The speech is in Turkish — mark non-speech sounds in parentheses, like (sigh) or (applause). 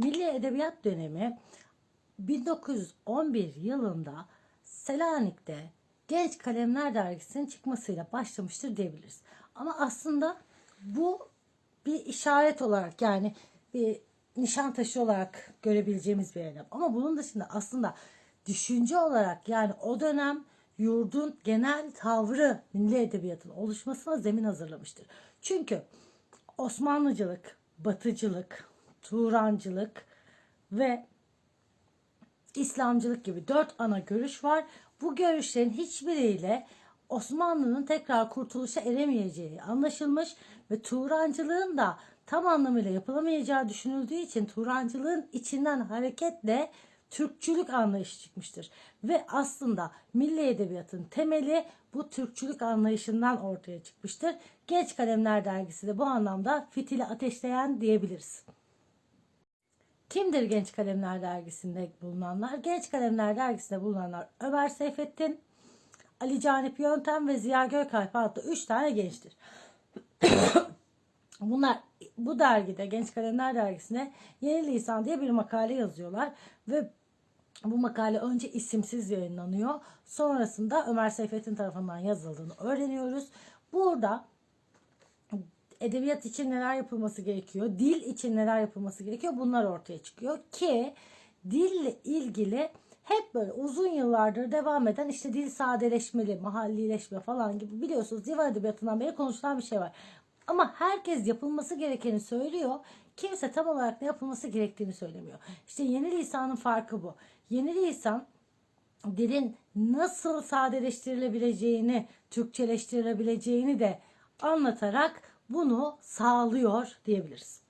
Milli Edebiyat dönemi 1911 yılında Selanik'te Genç Kalemler Dergisi'nin çıkmasıyla başlamıştır diyebiliriz. Ama aslında bu bir işaret olarak yani bir nişan taşı olarak görebileceğimiz bir eylem. Ama bunun dışında aslında düşünce olarak yani o dönem yurdun genel tavrı milli edebiyatın oluşmasına zemin hazırlamıştır. Çünkü Osmanlıcılık, Batıcılık, Turancılık ve İslamcılık gibi dört ana görüş var. Bu görüşlerin hiçbiriyle Osmanlı'nın tekrar kurtuluşa eremeyeceği anlaşılmış ve Turancılığın da tam anlamıyla yapılamayacağı düşünüldüğü için Turancılığın içinden hareketle Türkçülük anlayışı çıkmıştır. Ve aslında milli edebiyatın temeli bu Türkçülük anlayışından ortaya çıkmıştır. Genç Kalemler Dergisi de bu anlamda fitili ateşleyen diyebiliriz. Kimdir Genç Kalemler Dergisi'nde bulunanlar? Genç Kalemler Dergisi'nde bulunanlar Ömer Seyfettin, Ali Canip Yöntem ve Ziya Gökalp adlı 3 tane gençtir. (coughs) Bunlar bu dergide Genç Kalemler Dergisi'ne Yeni Lisan diye bir makale yazıyorlar ve bu makale önce isimsiz yayınlanıyor. Sonrasında Ömer Seyfettin tarafından yazıldığını öğreniyoruz. Burada edebiyat için neler yapılması gerekiyor, dil için neler yapılması gerekiyor bunlar ortaya çıkıyor ki dille ilgili hep böyle uzun yıllardır devam eden işte dil sadeleşmeli, mahallileşme falan gibi biliyorsunuz divan edebiyatından beri konuşulan bir şey var. Ama herkes yapılması gerekeni söylüyor. Kimse tam olarak ne yapılması gerektiğini söylemiyor. İşte yeni lisanın farkı bu. Yeni lisan dilin nasıl sadeleştirilebileceğini, Türkçeleştirilebileceğini de anlatarak bunu sağlıyor diyebiliriz.